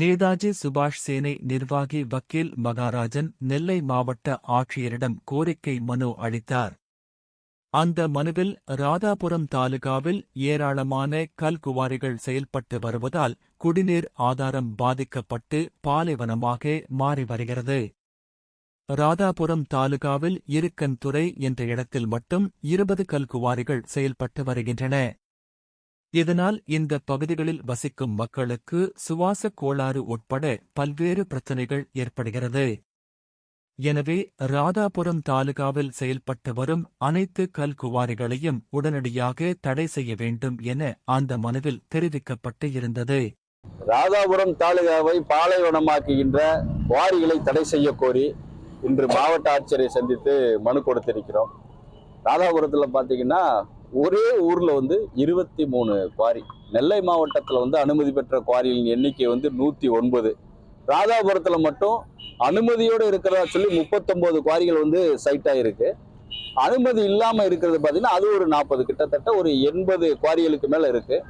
நேதாஜி சுபாஷ் சேனை நிர்வாகி வக்கீல் மகாராஜன் நெல்லை மாவட்ட ஆட்சியரிடம் கோரிக்கை மனு அளித்தார். அந்த மனுவில் ராதாபுரம் தாலுகாவில் ஏராளமான கல்குவாரிகள் செயல்பட்டு வருவதால் குடிநீர் ஆதாரம் பாதிக்கப்பட்டு பாலைவனமாக மாறி வருகிறது. ராதாபுரம் தாலுகாவில் இருக்கன்துறை என்ற இடத்தில் மட்டும் இருபது கல்குவாரிகள் செயல்பட்டு வருகின்றன. இதனால் இந்த பகுதிகளில் வசிக்கும் மக்களுக்கு சுவாசக் கோளாறு உட்பட பல்வேறு பிரச்சினைகள் ஏற்படுகிறது. எனவே ராதாபுரம் தாலுகாவில் செயல்பட்டு வரும் அனைத்து கல்குவாரிகளையும் உடனடியாக தடை செய்ய வேண்டும் என அந்த மனுவில் தெரிவிக்கப்பட்டு இருந்தது ராதாபுரம் தாலுகாவை பாலைவனமாக்குகின்ற குவாரிகளை தடை செய்ய கோரி இன்று மாவட்ட ஆட்சியரை சந்தித்து மனு கொடுத்திருக்கிறோம். ராதாபுரத்தில் பார்த்தீங்கன்னா ஒரே ஊரில் வந்து இருபத்தி மூணு குவாரி நெல்லை மாவட்டத்தில் வந்து அனுமதி பெற்ற குவாரிகளின் எண்ணிக்கை வந்து நூற்றி ஒன்பது. ராதாபுரத்தில் மட்டும் அனுமதியோடு இருக்கிறதா சொல்லி முப்பத்தொம்போது குவாரிகள் வந்து சைட்டாக இருக்குது அனுமதி இல்லாமல் இருக்கிறது பார்த்தீங்கன்னா அது ஒரு நாற்பது கிட்டத்தட்ட ஒரு எண்பது குவாரிகளுக்கு மேலே இருக்குது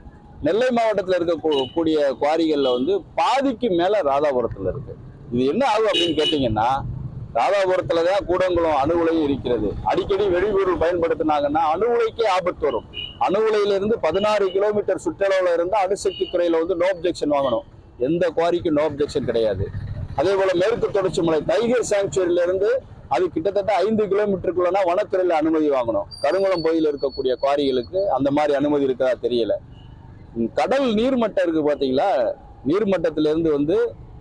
நெல்லை மாவட்டத்தில் இருக்கக்கூடிய குவாரிகளில் வந்து பாதிக்கு மேலே ராதாபுரத்தில் இருக்குது இது என்ன ஆகும் அப்படின்னு கேட்டிங்கன்னா ராதாபுரத்துல தான் கூடங்குளம் அணு உலையும் இருக்கிறது. அடிக்கடி வெடிபொருள் பயன்படுத்தினாங்கன்னா அணு உலைக்கே ஆபத்து வரும். அணு உலையிலிருந்து பதினாறு கிலோமீட்டர் சுற்றளவுல இருந்து அணுசக்தி துறையில வந்து நோ அப்ஜெக்ஷன் வாங்கணும். எந்த குவாரிக்கும் நோ அப்ஜெக்ஷன் கிடையாது. அதே போல மேற்கு தொடர்ச்சி மலை டைகர் சாங்சுவரியில இருந்து அது கிட்டத்தட்ட ஐந்து கிலோமீட்டருக்குள்ளனா வனத்துறையில அனுமதி வாங்கணும். கருங்குளம் பகுதியில் இருக்கக்கூடிய குவாரிகளுக்கு அந்த மாதிரி அனுமதி இருக்கதா தெரியல. கடல் நீர்மட்டம் இருக்கு பாத்தீங்களா? நீர்மட்டத்திலிருந்து வந்து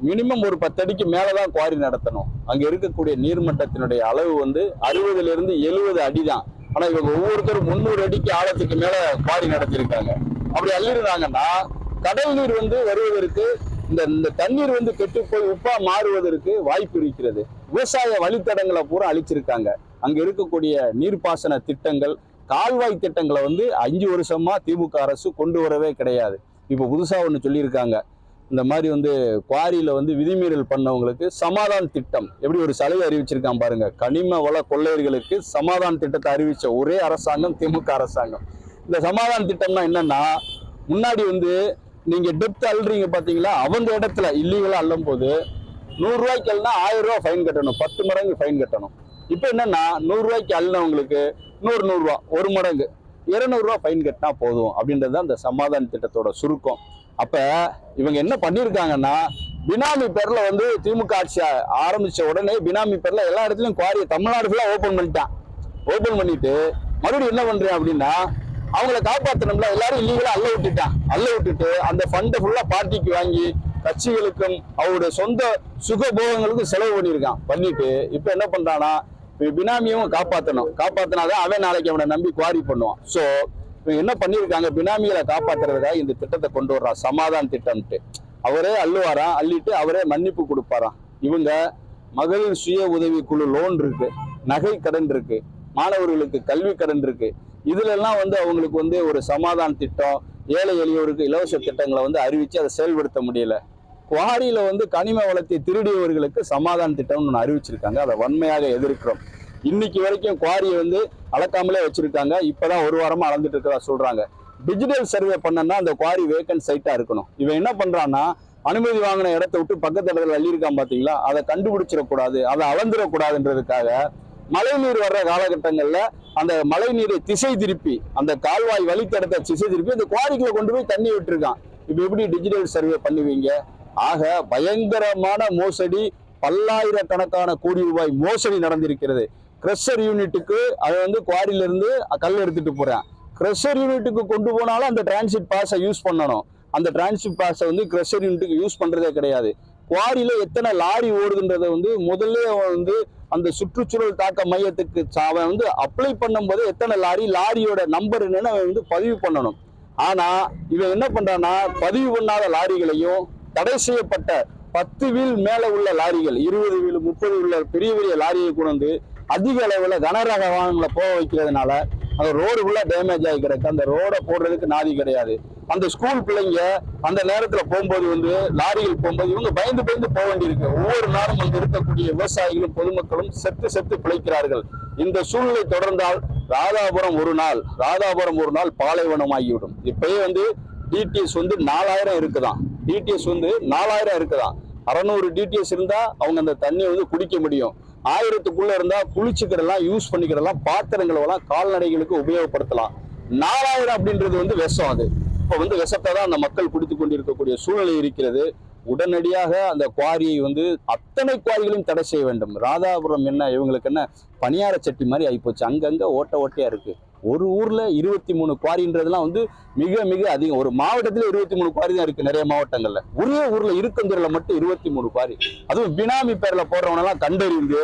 மினிமம் ஒரு பத்தடிக்கு மேலதான் குவாரி நடத்தணும். அங்க இருக்கக்கூடிய நீர்மட்டத்தினுடைய அளவு வந்து அறுபதுல இருந்து எழுபது அடி தான் ஆனா இவங்க ஒவ்வொருத்தரும் முந்நூறு அடிக்கு ஆழத்துக்கு மேல குவாரி நடத்தியிருக்காங்க. அப்படி அள்ளிருந்தாங்கன்னா கடல் நீர் வந்து வருவதற்கு இந்த இந்த தண்ணீர் வந்து கெட்டு போய் உப்பா மாறுவதற்கு வாய்ப்பு இருக்கிறது. விவசாய வழித்தடங்களை பூரா அழிச்சிருக்காங்க. அங்க இருக்கக்கூடிய நீர்ப்பாசன திட்டங்கள் கால்வாய் திட்டங்களை வந்து அஞ்சு வருஷமா திமுக அரசு கொண்டு வரவே கிடையாது. இப்போ புதுசா ஒன்று சொல்லியிருக்காங்க. இந்த மாதிரி வந்து குவாரியில் வந்து விதிமீறல் பண்ணவங்களுக்கு சமாதான் திட்டம். எப்படி ஒரு சலுகை அறிவிச்சிருக்கான் பாருங்க. கனிம வள கொள்ளையர்களுக்கு சமாதான திட்டத்தை அறிவித்த ஒரே அரசாங்கம் திமுக அரசாங்கம். இந்த சமாதான திட்டம்னா என்னன்னா முன்னாடி வந்து நீங்கள் டெப்த் அள்ளுறீங்க பார்த்தீங்களா அவங்க இடத்துல இல்லீகலாக அள்ளும் போது நூறுரூவாய்க்கு அள்ளினா ஆயிரம் ரூபா ஃபைன் கட்டணும். பத்து மடங்கு ஃபைன் கட்டணும். இப்போ என்னன்னா நூறுரூவாய்க்கு அள்ளினவங்களுக்கு நூறு நூறுரூவா ஒரு மடங்கு. இரநூறுவா ஃபைன் கட்டினா போதும். அப்படின்றது தான் அந்த சமாதான திட்டத்தோட சுருக்கம். அப்ப இவங்க என்ன பண்ணியிருக்காங்கன்னா பினாமி பேர்ல வந்து திமுக ஆட்சி ஆரம்பிச்ச உடனே பினாமி பேர்ல எல்லா இடத்துலயும் குவாரி தமிழ்நாடு ஃபுல்லா ஓபன் பண்ணிட்டான். ஓபன் பண்ணிட்டு மறுபடியும் என்ன பண்றேன் அப்படின்னா அவங்கள காப்பாத்தணும்ல எல்லாரும் இல்லீகலா அள்ள விட்டுட்டான். அள்ள விட்டுட்டு அந்த ஃபண்டை ஃபுல்லா பார்ட்டிக்கு வாங்கி கட்சிகளுக்கும் அவருடைய சொந்த சுகபோகங்களுக்கும் செலவு பண்ணியிருக்கான் பண்ணிட்டு இப்ப என்ன பண்றானா பினாமியும் காப்பாத்தணும். காப்பாத்தினாதான் அவன் நாளைக்கு அவனை நம்பி குவாரி பண்ணுவான். சோ இவங்க என்ன பண்ணியிருக்காங்க பினாமிகளை காப்பாத்துறதுக்காக இந்த திட்டத்தை கொண்டு வர்றான் சமாதான திட்டம்ட்டு. அவரே அள்ளுவாராம் அள்ளிட்டு அவரே மன்னிப்பு கொடுப்பாராம் இவங்க மகளிர் சுய உதவி குழு லோன் இருக்கு நகை கடன் இருக்கு மாணவர்களுக்கு கல்வி கடன் இருக்கு. இதுல எல்லாம் வந்து அவங்களுக்கு வந்து ஒரு சமாதான திட்டம் ஏழை எளியோருக்கு இலவச திட்டங்களை வந்து அறிவிச்சு அதை செயல்படுத்த முடியல. குவாரியில வந்து கனிம வளத்தை திருடியவர்களுக்கு சமாதான திட்டம்னு ஒன்று அறிவிச்சிருக்காங்க. அதை வன்மையாக எதிர்க்கிறோம். இன்னைக்கு வரைக்கும் குவாரியை வந்து அளக்காமலே வச்சிருக்காங்க. இப்பதான் ஒரு வாரமா அளந்துட்டு இருக்கிறதா சொல்றாங்க. டிஜிட்டல் சர்வே பண்ணனா அந்த குவாரி வேக்கன்ட் சைட்டா இருக்கணும். இவன் என்ன பண்றான்னா அனுமதி வாங்கின இடத்த விட்டு பக்கத்து இடத்துல அள்ளியிருக்கான் பாத்தீங்களா? அதை கண்டுபிடிச்சிடக்கூடாது அதை அளந்துடக்கூடாதுன்றதுக்காக மழைநீர் வர்ற காலகட்டங்கள்ல அந்த மழை நீரை திசை திருப்பி அந்த கால்வாய் வழித்தடத்தை திசை திருப்பி அந்த குவாரிக்குள்ள கொண்டு போய் தண்ணி விட்டுருக்கான். இப்போ எப்படி டிஜிட்டல் சர்வே பண்ணுவீங்க? ஆக பயங்கரமான மோசடி பல்லாயிரக்கணக்கான கோடி ரூபாய் மோசடி நடந்திருக்கிறது. கிரஷர் யூனிட்டுக்கு அது வந்து குவாரியிலேருந்து கல் எடுத்துட்டு போகிறேன் கிரஷர் யூனிட்டுக்கு கொண்டு போனாலும் அந்த டிரான்சிட் பாஸை யூஸ் பண்ணணும். அந்த டிரான்சிட் பாஸை வந்து கிரஷர் யூனிட்டுக்கு யூஸ் பண்ணுறதே கிடையாது. குவாரியில் எத்தனை லாரி ஓடுதுன்றதை வந்து முதல்ல அவன் வந்து அந்த சுற்றுச்சூழல் தாக்க மையத்துக்கு அவன் வந்து அப்ளை பண்ணும்போது எத்தனை லாரி லாரியோட நம்பர் என்னன்னு அவன் வந்து பதிவு பண்ணணும். ஆனால் இவன் என்ன பண்ணுறான்னா பதிவு பண்ணாத லாரிகளையும் தடை செய்யப்பட்ட பத்து வீல் மேலே உள்ள லாரிகள் இருபது வீல் முப்பது உள்ள பெரிய பெரிய லாரியை கொண்டு வந்து அதிக அளவில் கனரக வாகனங்களை போக வைக்கிறதுனால அந்த ரோடு ஃபுல்லா டேமேஜ் ஆகி கிடக்கு அந்த ரோடை போடுறதுக்கு நாதி கிடையாது. அந்த ஸ்கூல் பிள்ளைங்க அந்த நேரத்தில் போகும்போது வந்து லாரிகள் போகும்போது இவங்க பயந்து பயந்து போக வேண்டியிருக்கு. ஒவ்வொரு நாளும் அங்கே இருக்கக்கூடிய விவசாயிகளும் பொதுமக்களும் செத்து செத்து பிழைக்கிறார்கள். இந்த சூழ்நிலை தொடர்ந்தால் ராதாபுரம் ஒரு நாள் ராதாபுரம் ஒரு நாள் பாலைவனம் ஆகிவிடும் இப்பயே வந்து டிடிஎஸ் வந்து நாலாயிரம் இருக்குதான் டிடிஎஸ் வந்து நாலாயிரம் இருக்குதான் அறநூறு டிடிஎஸ் இருந்தால் அவங்க அந்த தண்ணியை வந்து குடிக்க முடியும். ஆயிரத்துக்குள்ள இருந்தா குளிச்சுக்கிறதெல்லாம் யூஸ் பண்ணிக்கிறதெல்லாம் பாத்திரங்களை எல்லாம் கால்நடைகளுக்கு உபயோகப்படுத்தலாம். நாலாயிரம் அப்படின்றது வந்து விஷம் அது. இப்ப வந்து விஷத்தை தான் அந்த மக்கள் குடித்து கொண்டிருக்கக்கூடிய சூழ்நிலை இருக்கிறது. உடனடியாக அந்த குவாரியை வந்து அத்தனை குவாரிகளையும் தடை செய்ய வேண்டும். ராதாபுரம் என்ன இவங்களுக்கு என்ன பணியார சட்டி மாதிரி ஆகிப்போச்சு அங்கங்க ஓட்ட ஓட்டையா இருக்கு. ஒரு ஊரில் இருபத்தி மூணு குவாரின்றதுலாம் வந்து மிக மிக அதிகம். ஒரு மாவட்டத்தில் இருபத்தி மூணு குவாரி தான் இருக்குது நிறைய மாவட்டங்களில். ஒரே ஊரில் இருக்கந்தூரில் மட்டும் இருபத்தி மூணு குவாரி. அதுவும் பினாமி பேரில் போடுறவனெல்லாம் கண்டறிந்து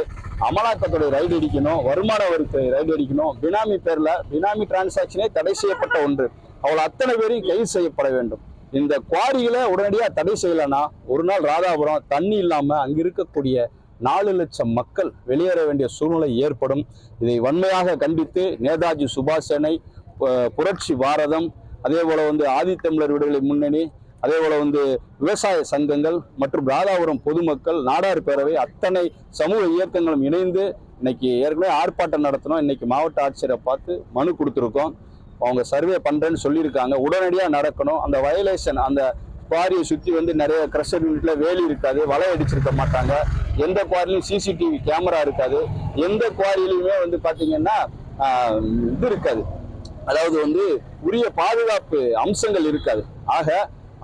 அமலாக்கத்துடைய ரைடு அடிக்கணும் வருமான வரித்துறை ரைடு அடிக்கணும். பினாமி பேரில் பினாமி டிரான்சாக்ஷனே தடை செய்யப்பட்ட ஒன்று. அவள் அத்தனை பேரையும் கைது செய்யப்பட வேண்டும். இந்த குவாரிகளை உடனடியாக தடை செய்யலைன்னா ஒரு நாள் ராதாபுரம் தண்ணி இல்லாமல் அங்கே இருக்கக்கூடிய நாலு லட்சம் மக்கள் வெளியேற வேண்டிய சூழ்நிலை ஏற்படும். இதை வன்மையாக கண்டித்து நேதாஜி சுபாஷ் சேனை புரட்சி பாரதம் அதே போல வந்து ஆதித்தமிழர் விடுதலை முன்னணி அதே போல வந்து விவசாய சங்கங்கள் மற்றும் ராதாபுரம் பொதுமக்கள் நாடார் பேரவை அத்தனை சமூக இயக்கங்களும் இணைந்து இன்னைக்கு ஏற்கனவே ஆர்ப்பாட்டம் நடத்தினோம். இன்னைக்கு மாவட்ட ஆட்சியரை பார்த்து மனு கொடுத்துருக்கோம். அவங்க சர்வே பண்ணுறேன்னு சொல்லியிருக்காங்க. உடனடியாக நடக்கணும். அந்த வயலேஷன் அந்த குவாரியை சுற்றி வந்து நிறைய கிரஷர் யூனிட்டில் வேலி இருக்காது. வலை அடிச்சிருக்க மாட்டாங்க. எந்த குவாரிலையும் சிசிடிவி கேமரா இருக்காது. எந்த குவாரிலையுமே வந்து பார்த்தீங்கன்னா இது இருக்காது. அதாவது வந்து உரிய பாதுகாப்பு அம்சங்கள் இருக்காது. ஆக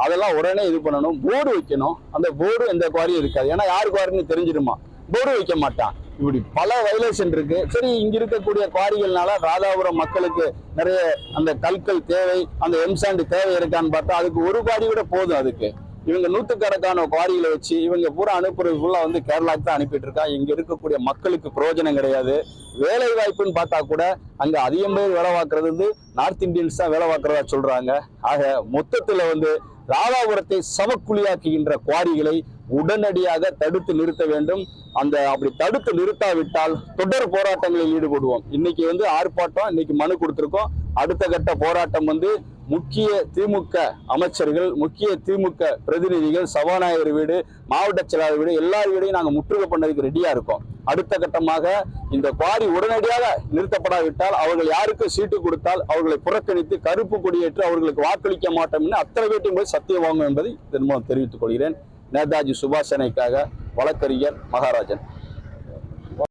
அதெல்லாம் உடனே இது பண்ணணும். போர்டு வைக்கணும். அந்த போர்டு எந்த குவாரியும் இருக்காது. ஏன்னா யார் குவாரின்னு தெரிஞ்சிருமா? போர்டு வைக்க மாட்டான். இப்படி பல வயலேஷன் இருக்கு. சரி இங்க இருக்கக்கூடிய குவாரிகள்னால ராதாபுரம் மக்களுக்கு நிறைய அந்த கற்கள் தேவை அந்த எம்சாண்டு தேவை இருக்கான்னு பார்த்தா அதுக்கு ஒரு குவாரி கூட போதும் அதுக்கு. இவங்க நூற்றுக்கணக்கான குவாரிகளை வச்சு இவங்க பூரா அனுப்புறது ஃபுல்லா வந்து கேரளாக்கு தான் அனுப்பிட்டு இருக்கா? இங்க இருக்கக்கூடிய மக்களுக்கு பிரயோஜனம் கிடையாது. வேலை வாய்ப்புன்னு பார்த்தா கூட அங்க அதிகம் பேர் வேலை பார்க்கறது வந்து நார்த் இந்தியன்ஸ் தான் வேலை பார்க்கறதா சொல்றாங்க. ஆக மொத்தத்துல வந்து ராதாபுரத்தை சமக்குழியாக்குகின்ற குவாரிகளை உடனடியாக தடுத்து நிறுத்த வேண்டும். அந்த அப்படி தடுத்து நிறுத்தாவிட்டால் தொடர் போராட்டங்களில் ஈடுபடுவோம். இன்னைக்கு வந்து ஆர்ப்பாட்டம் இன்னைக்கு மனு கொடுத்துருக்கோம். அடுத்த கட்ட போராட்டம் வந்து முக்கிய திமுக அமைச்சர்கள் முக்கிய திமுக பிரதிநிதிகள் சபாநாயகர் வீடு மாவட்ட செயலாளர் வீடு எல்லார் வீடையும் நாங்கள் முற்றுகை பண்ணதுக்கு ரெடியா இருக்கோம். அடுத்த கட்டமாக இந்த குவாரி உடனடியாக நிறுத்தப்படாவிட்டால் அவர்கள் யாருக்கு சீட்டு கொடுத்தால் அவர்களை புறக்கணித்து கருப்பு கொடியேற்று அவர்களுக்கு வாக்களிக்க மாட்டோம்னு அத்தனை பேட்டையும் போய் சத்தியம் வாங்கும் என்பதை இதன் மூலம் தெரிவித்துக் கொள்கிறேன். நேதாஜி சுபாஷனைக்காக வழக்கறிஞர் மகாராஜன்.